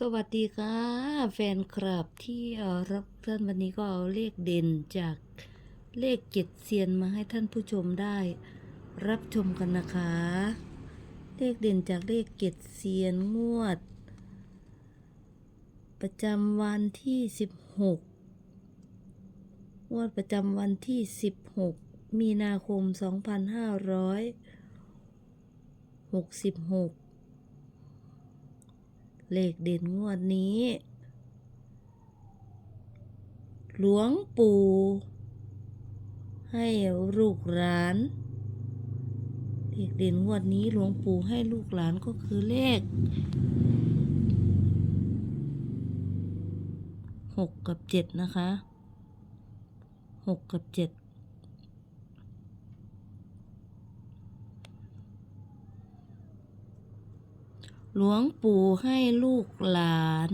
สวัสดีค่ะ แฟนคลับที่รับท่านวันนี้ก็เอาเลขเด่นจากเลขเจ็ดเซียนมาให้ท่านผู้ชมได้ รับชมกันนะคะ เลขเด่นจากเลขเจ็ดเซียนงวด ประจำวันที่สิบหกงวดประจำวันที่สิบหกมีนาคมสองพันห้าร้อยหกสิบหก เลขเด่นงวดนี้ หลวงปู่ ให้ลูกหลาน เลขเด่นงวดนี้หลวงปู่ให้ลูกหลานก็คือเลขหกกับเจ็ดนะคะหกกับเจ็ด หลวงปู่ให้ลูกหลาน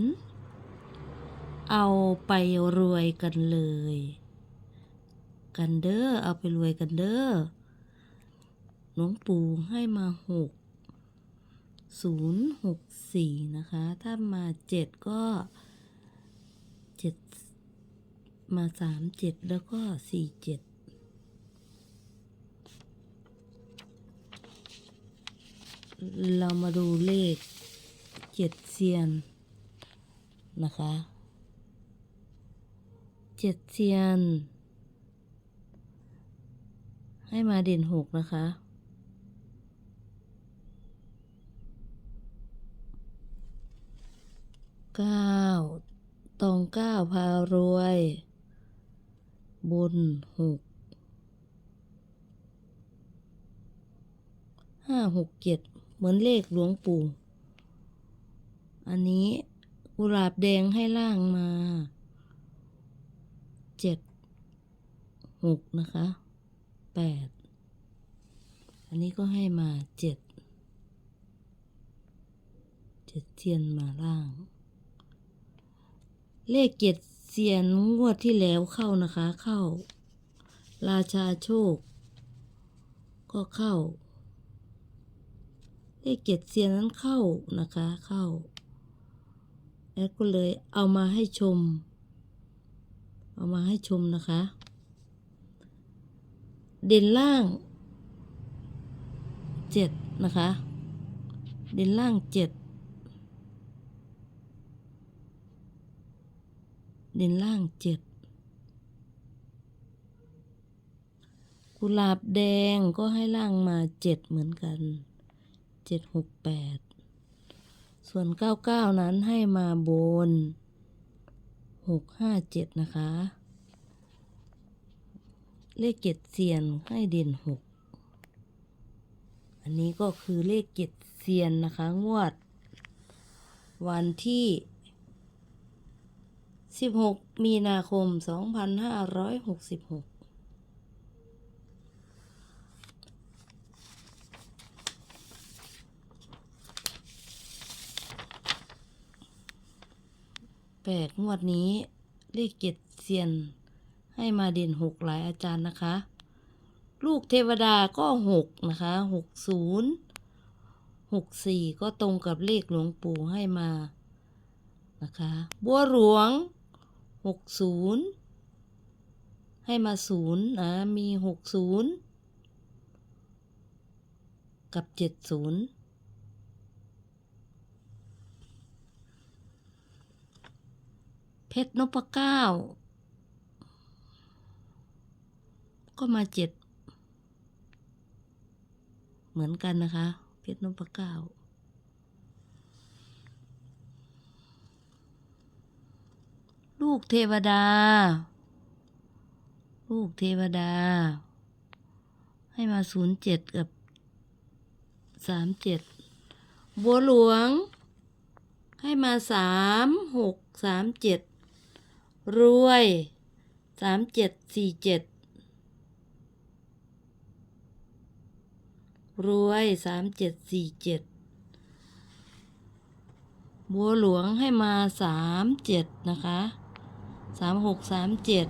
เอาไปรวยกันเลย กันเด้อเอาไปรวยกันเด้อหลวงปู่ให้มาหกศูนย์หกสี่นะคะ ถ้ามาเจ็ดก็เจ็ดมาสามเจ็ดแล้วก็สี่เจ็ดเรามาดูเลข เจ็ดเซียนนะคะเจ็ดเซียน ให้มาเด่นหกนะคะเก้าตองเก้าพารวย บนหกห้าหกเจ็ดเหมือนเลขหลวงปู่ อันนี้กุหลาบแดงให้ล่างมาเจ็ดหกนะคะแปดอันนี้ก็ให้มาเจ็ดเจ็ดเซียนมาล่าง เลขเจ็ดเซียนงวดที่แล้วเข้านะคะ เข้า ราชาโชค ก็เข้า เลขเจ็ดเซียนนั้นเข้านะคะ เข้า แล้วก็เลยเอามาให้ชม เอามาให้ชมนะคะ เด่นล่างเจ็ดนะคะ เด่นล่างเจ็ดเด่นล่างเจ็ดกุหลาบแดงก็ให้ล่างมาเจ็ดเหมือนกันเจ็ดหกแปด ส่วน 99 นั้นให้มาบน 657 นะคะ เลขเจ็ดเซียนให้เด่น 6 อันนี้ก็คือเลขเจ็ดเซียนนะคะ งวด วันที่ 16 มีนาคม 2566 แปดงวดนี้เลขเจ็ดเซียน ให้มาเด่นหกหลายอาจารย์นะคะ ลูกเทวดาก็หกนะคะหกศูนย์หกสี่ก็ตรงกับเลขหลวงปู่ให้มานะคะบัวหลวงหกศูนย์ให้มาศูนย์นะมีหกศูนย์กับเจ็ดศูนย์ เพชรนพเก้า ก็มาเจ็ด เหมือนกันนะคะ เพชรนพเก้าลูกเทวดา ลูกเทวดา ให้มาศูนย์เจ็ดกับสามเจ็ดบัวหลวง ให้มาสามหกสามเจ็ด รวยสามเจ็ดสี่เจ็ดรวยสามเจ็ดสี่เจ็ดบัวหลวงให้มาสามเจ็ดนะคะสามหกสามเจ็ด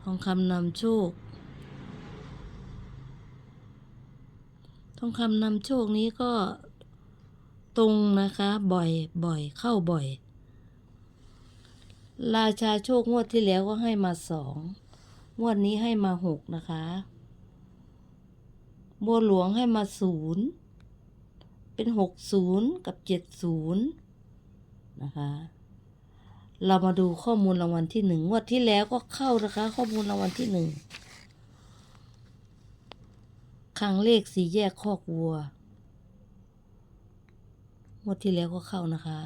ทองคำนำโชค ทองคำนำโชคนี้ก็ ตรงนะคะ บ่อยบ่อยเข้าบ่อย ราชาโชคงวดที่แล้วก็ให้มาสองงวดนี้ให้มาหกนะคะบัวหลวงให้มาศูนย์เป็นหกศูนย์กับเจ็ดศูนย์นะคะ เรามาดูข้อมูลรางวัลที่หนึ่งงวดที่แล้วก็เข้านะคะ ข้อมูลรางวัลที่หนึ่งครั้งเลขสี่แยกคอกวัว งวดที่แล้วก็เข้านะคะ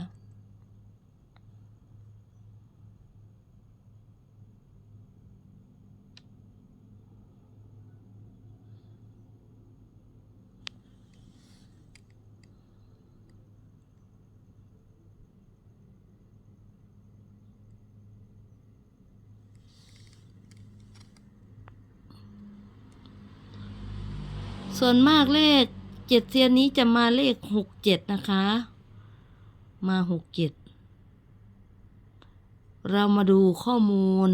ส่วนมากเลขเจ็ดเซียนนี้จะมาเลขหกเจ็ดนะคะ มาหกเจ็ดเรามาดูข้อมูล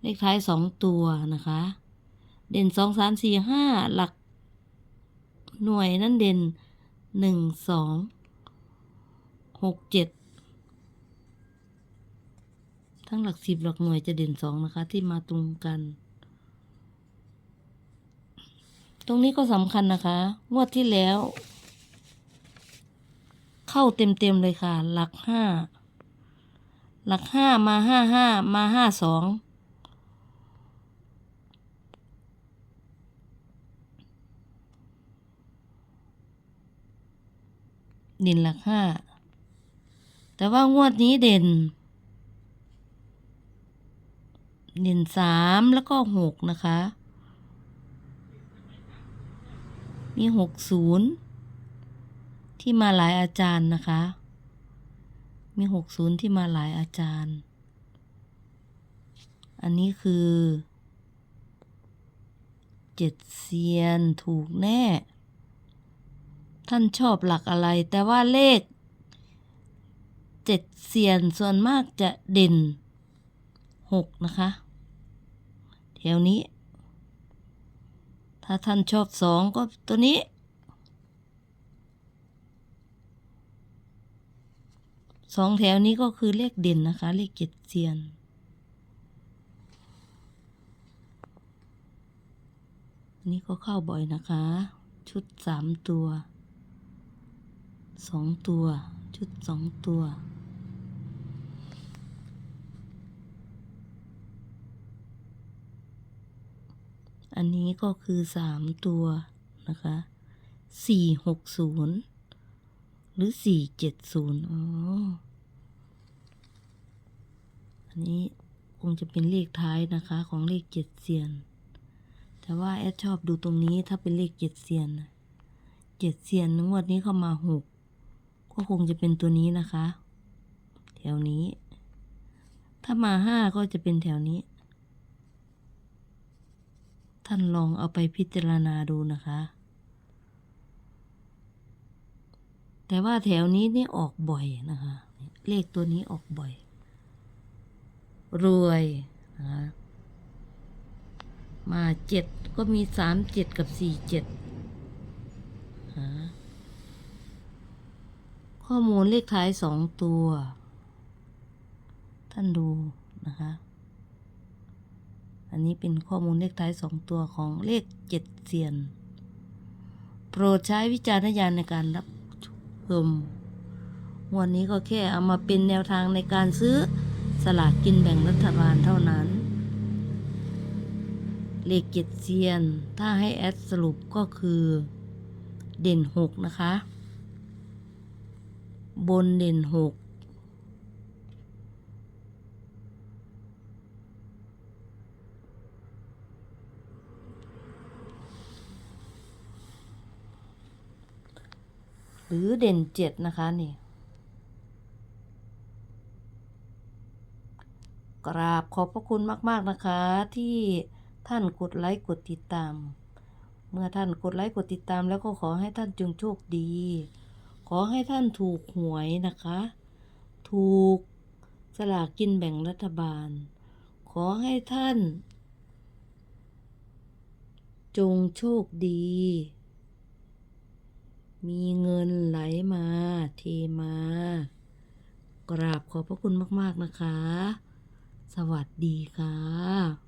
เลขท้ายสองตัวนะคะ เด่นสองสามสี่ห้าหลัก หน่วยนั่นเด่นหนึ่งสองหกเจ็ดทั้งหลักสิบหลักหน่วยจะเด่นสองนะคะ ที่มาตรงกัน ตรงนี้ก็สำคัญนะคะงวดที่แล้ว เข้าเต็มๆเลยค่ะ หลักห้า หลักห้ามาห้าห้ามาห้าสองเด่นหลักห้า แต่ว่างวดนี้เด่น เด่นสามแล้วก็หกนะคะ มีหกศูนย์ ที่มาหลายอาจารย์นะคะ มีหกศูนย์ที่มาหลายอาจารย์ อันนี้คือเจ็ดเซียนถูกแน่ ท่านชอบหลักอะไร แต่ว่าเลขเจ็ดเซียนส่วนมากจะเด่นหกนะคะแถวนี้ ถ้าท่านชอบสองก็ตัวนี้ สองแถวนี้ก็คือเลขเด่นนะคะ เลขเจ็ดเซียน นี่ก็เข้าบ่อยนะคะ ชุดสามตัวสองตัว ชุดสองตัว อันนี้ก็คือสามตัวนะคะสี่หกศูนย์ หรือสี่เจ็ดศูนย์อ๋อ อันนี้คงจะเป็นเลขท้ายนะคะของเลขเจ็ดเซียน แต่ว่าแอดชอบดูตรงนี้ถ้าเป็นเลขเจ็ดเซียนเจ็ดเซียนงวดนี้เข้ามาหกก็คงจะเป็นตัวนี้นะคะ แถวนี้ ถ้ามาห้าก็จะเป็นแถวนี้ ท่านลองเอาไปพิจารณาดูนะคะ แต่ว่าแถวนี้นี่ออกบ่อยนะคะ เลขตัวนี้ออกบ่อย รวยนะคะมาเจ็ดก็มีสามเจ็ดกับสี่เจ็ดข้อมูลเลขท้ายสองตัว ท่านดูนะคะ อันนี้เป็นข้อมูลเลขท้ายสองตัวของเลขเจ็ดเซียน โปรดใช้วิจารณญาณในการรับ ชมวันนี้ก็แค่เอามาเป็นแนวทางในการซื้อสลากกินแบ่งรัฐบาลเท่านั้น เลขเจ็ดเซียน ถ้าให้แอดสรุปก็คือ เด่นหกนะคะ บนเด่นหก หรือเด่นเจ็ดนะคะนี่ กราบขอบพระคุณมาก ๆ นะคะ ที่ท่านกดไลค์กดติดตาม เมื่อท่านกดไลค์กดติดตามแล้วก็ขอให้ท่านจงโชคดี ขอให้ท่านถูกหวยนะคะ ถูกสลากกินแบ่งรัฐบาล ขอให้ท่าน จงโชคดี มีเงินไหลมาเทมา กราบขอบพระคุณมาก ๆ นะคะ สวัสดีค่ะ